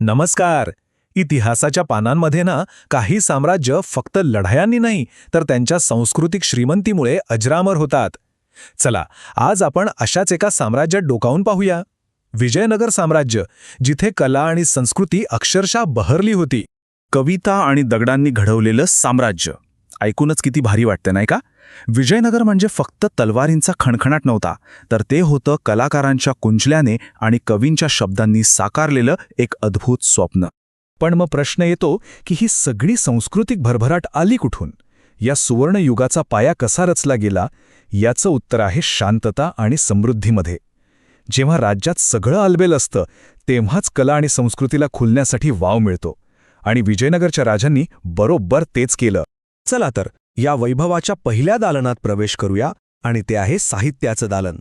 नमस्कार. इतिहासाच्या पानांमध्ये ना काही साम्राज्य फक्त लढायांनी नाही तर त्यांच्या सांस्कृतिक श्रीमंतीमुळे अजरामर होतात. चला आज आपण अशाच एका साम्राज्यात डोकावून पाहूया. विजयनगर साम्राज्य जिथे कला आणि संस्कृती अक्षरशः बहरली होती. कविता आणि दगडांनी घडवलेलं साम्राज्य. ऐकूनच किती भारी वाटतं नाही का? विजयनगर म्हणजे फक्त तलवारींचा खणखणाट नव्हता तर ते होतं कलाकारांच्या कुंचल्याने आणि कवींच्या शब्दांनी साकारलेलं एक अद्भुत स्वप्न. पण मग प्रश्न येतो की ही सगळी सांस्कृतिक भरभराट आली कुठून? या सुवर्णयुगाचा पाया कसा रचला गेला? याचं उत्तर आहे शांतता आणि समृद्धीमध्ये. जेव्हा राज्यात सगळं अलबेल असतं तेव्हाच कला आणि संस्कृतीला खुलण्यासाठी वाव मिळतो. आणि विजयनगरच्या राजांनी बरोबर तेच केलं. चला तर या वैभवाच्या पहिल्या दालनात प्रवेश करूया आणि ते आहे साहित्याचं दालन.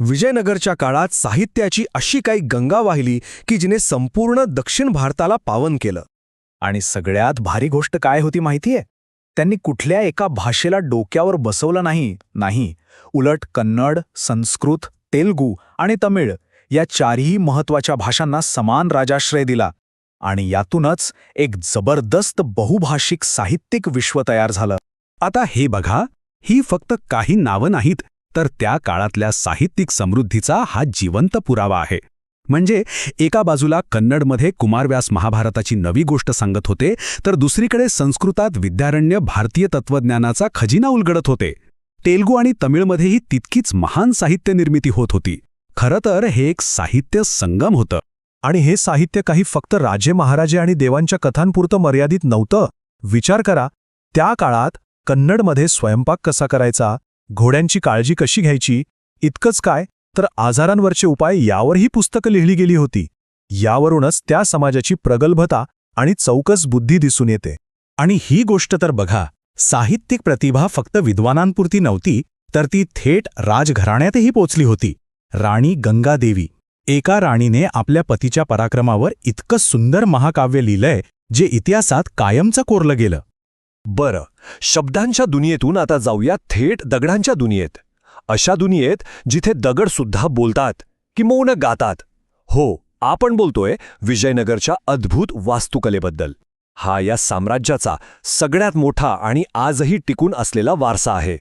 विजयनगरच्या काळात साहित्याची अशी काही गंगा वाहिली की जिने संपूर्ण दक्षिण भारताला पावन केलं. आणि सगळ्यात भारी गोष्ट काय होती माहितीये? त्यांनी कुठल्या एका भाषेला डोक्यावर बसवलं नाही नाही. उलट कन्नड संस्कृत तेलगू आणि तमिळ या चारही महत्त्वाच्या भाषांना समान राजाश्रय दिला आणि यातूनच एक जबरदस्त बहुभाषिक साहित्यिक विश्व तयार झालं. आता हे बघा ही फक्त काही नावं नाहीत तर त्या काळातल्या साहित्यिक समृद्धीचा हा जिवंत पुरावा आहे. म्हणजे एका बाजूला कन्नडमध्ये कुमारव्यास महाभारताची नवी गोष्ट सांगत होते तर दुसरीकडे संस्कृतात विद्यारण्य भारतीय तत्त्वज्ञानाचा खजिना उलगडत होते. तेलगू आणि तमिळमध्येही तितकीच महान साहित्य निर्मिती होत होती. खरं तर हे एक साहित्य संगम होतं. आणि हे साहित्य काही फक्त राजे महाराजे आणि देवांच्या कथांपुरतं मर्यादित नव्हतं. विचार करा त्या काळात कन्नडमध्ये स्वयंपाक कसा करायचा घोड्यांची काळजी कशी घ्यायची इतकंच काय तर आजारांवरचे उपाय यावरही पुस्तकं लिहिली गेली होती. यावरूनच त्या समाजाची प्रगल्भता आणि चौकस बुद्धी दिसून येते. आणि ही गोष्ट तर बघा साहित्यिक प्रतिभा फक्त विद्वानांपुरती नव्हती तर ती थेट राजघराण्यातही पोचली होती. राणी गंगादेवी एका राणीने आपल्या पतीच्या पराक्रमावर इतकं सुंदर महाकाव्य लिहिलंय जे इतिहासात कायमचं कोरलं गेलं. बरं शब्दांच्या दुनियेतून आता जाऊया थेट दगडांच्या दुनियेत. अशा दुनियेत जिथे दगडसुद्धा बोलतात की मौन गातात. हो आपण बोलतोय विजयनगरच्या अद्भुत वास्तुकलेबद्दल. हा या साम्राज्याचा सगळ्यात मोठा आणि आजही टिकून असलेला वारसा आहे.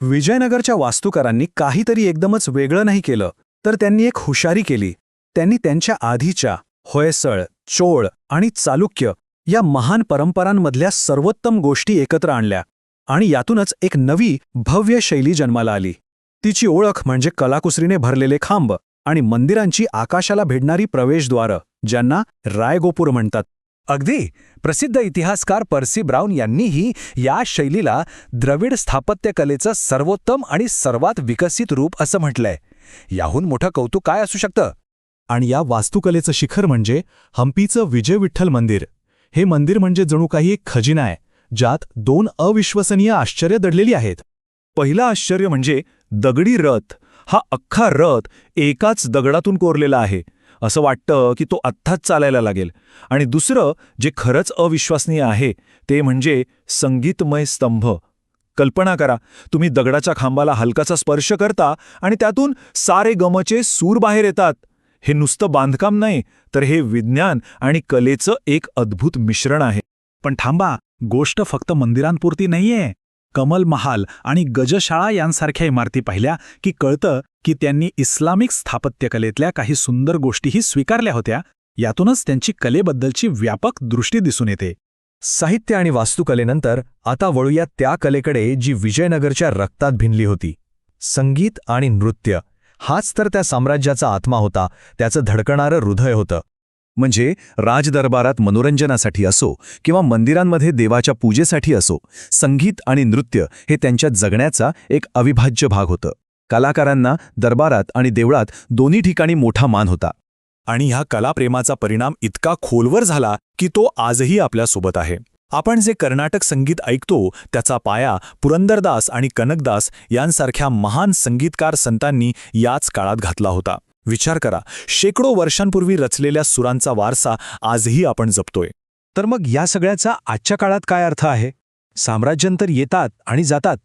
विजयनगरच्या वास्तुकारांनी काहीतरी एकदमच वेगळं नाही केलं तर त्यांनी एक हुशारी केली. त्यांनी त्यांच्या आधीच्या होयसळ चोळ आणि चालुक्य या महान परंपरांमधल्या सर्वोत्तम गोष्टी एकत्र आणल्या आणि यातूनच एक नवी भव्य शैली जन्माला आली. तिची ओळख म्हणजे कलाकुसरीने भरलेले खांब आणि मंदिरांची आकाशाला भेडणारी प्रवेशद्वारं ज्यांना रायगोपूर म्हणतात. अगदी! प्रसिद्ध इतिहासकार पर्सी ब्राऊन यांनीही या शैलीला द्रविड स्थापत्यकलेचं सर्वोत्तम आणि सर्वात विकसित रूप असं म्हटलंय. याहून मोठं कौतुक काय असू शकतं? आणि या वास्तुकलेचं शिखर म्हणजे हम्पीचं विजय विठ्ठल मंदिर. हे मंदिर म्हणजे जणू काही एक खजिना आहे ज्यात दोन अविश्वसनीय आश्चर्य दडलेली आहेत. पहिलं आश्चर्य म्हणजे दगडी रथ हा अख्खा रथ एकाच दगडातून कोरलेला आहे असं वाटतं की तो आत्ताच चालायला लागेल. आणि दुसरं जे खरंच अविश्वसनीय आहे ते म्हणजे संगीतमय स्तंभ. कल्पना करा तुम्ही दगडाच्या खांबाला हलकाचा स्पर्श करता आणि त्यातून सारे गमचे सूर बाहेर येतात. हे नुसतं बांधकाम नाही तर हे विज्ञान आणि कलेचं एक अद्भुत मिश्रण आहे. पण थांबा गोष्ट फक्त मंदिरांपुरती नाहीये. कमल महाल आणि गजशाळा यांसारख्या इमारती पाहिल्या की कळतं की त्यांनी इस्लामिक स्थापत्यकलेतल्या काही सुंदर गोष्टीही स्वीकारल्या होत्या. यातूनच त्यांची कलेबद्दलची व्यापक दृष्टी दिसून येते. साहित्य आणि वास्तुकलेनंतर आता वळूया त्या कलेकडे जी विजयनगरच्या रक्तात भिनली होती. संगीत आणि नृत्य हाच तर त्या साम्राज्याचा आत्मा होता त्याचं धडकणारं हृदय होतं. म्हणजे राजदरबारात मनोरंजनासाठी असो किंवा मंदिरांमध्ये देवाच्या पूजेसाठी असो संगीत आणि नृत्य हे त्यांच्या जगण्याचा एक अविभाज्य भाग होतं. कलाकारांना दरबारात आणि देवळात दोन्ही ठिकाणी मोठा मान होता. आणि ह्या कलाप्रेमाचा परिणाम इतका खोलवर झाला की तो आजही आपल्यासोबत आहे. आपण जे कर्नाटक संगीत ऐकतो त्याचा पाया पुरंदरदास आणि कनकदास यांसारख्या महान संगीतकार संतांनी याच काळात घातला होता. विचार करा शेकडो वर्षांपूर्वी रचलेल्या सुरांचा वारसा आजही आपण जपतोय. तर मग या सगळ्याचा आजच्या काळात काय अर्थ आहे? साम्राज्यांतर येतात आणि जातात.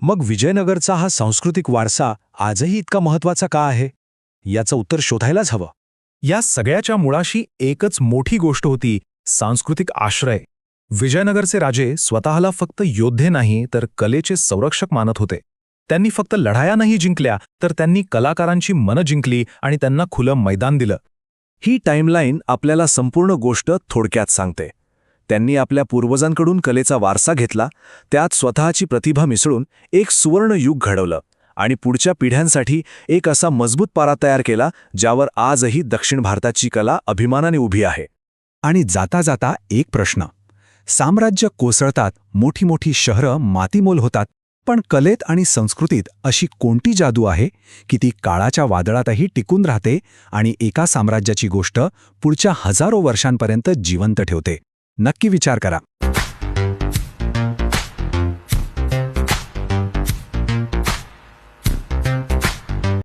मग विजयनगरचा हा सांस्कृतिक वारसा आजही इतका महत्त्वाचा का आहे? याचं उत्तर शोधायलाच हवं. या सगळ्याच्या मुळाशी एकच मोठी गोष्ट होती सांस्कृतिक आश्रय. विजयनगरचे राजे स्वतःला फक्त योद्धे नाही तर कलेचे संरक्षक मानत होते. त्यांनी फक्त लढाया नाही जिंकल्या तर त्यांनी कलाकारांची मनं जिंकली आणि त्यांना खुलं मैदान दिलं. ही टाईमलाईन आपल्याला संपूर्ण गोष्ट थोडक्यात सांगते. त्यांनी आपल्या पूर्वजांकडून कलेचा वारसा घेतला त्यात स्वतःची प्रतिभा मिसळून एक सुवर्ण युग घडवलं आणि पुढच्या पिढ्यांसाठी एक असा मजबूत पारा तयार केला ज्यावर आजही दक्षिण भारताची कला अभिमानाने उभी आहे. आणि जाता जाता एक प्रश्न. साम्राज्य कोसळतात मोठी मोठी शहरं मातीमोल होतात पण कलेत आणि संस्कृतीत अशी कोणती जादू आहे की ती काळाच्या वादळातही टिकून राहते आणि एका साम्राज्याची गोष्ट पुढच्या हजारो वर्षांपर्यंत जिवंत ठेवते? नक्की विचार करा.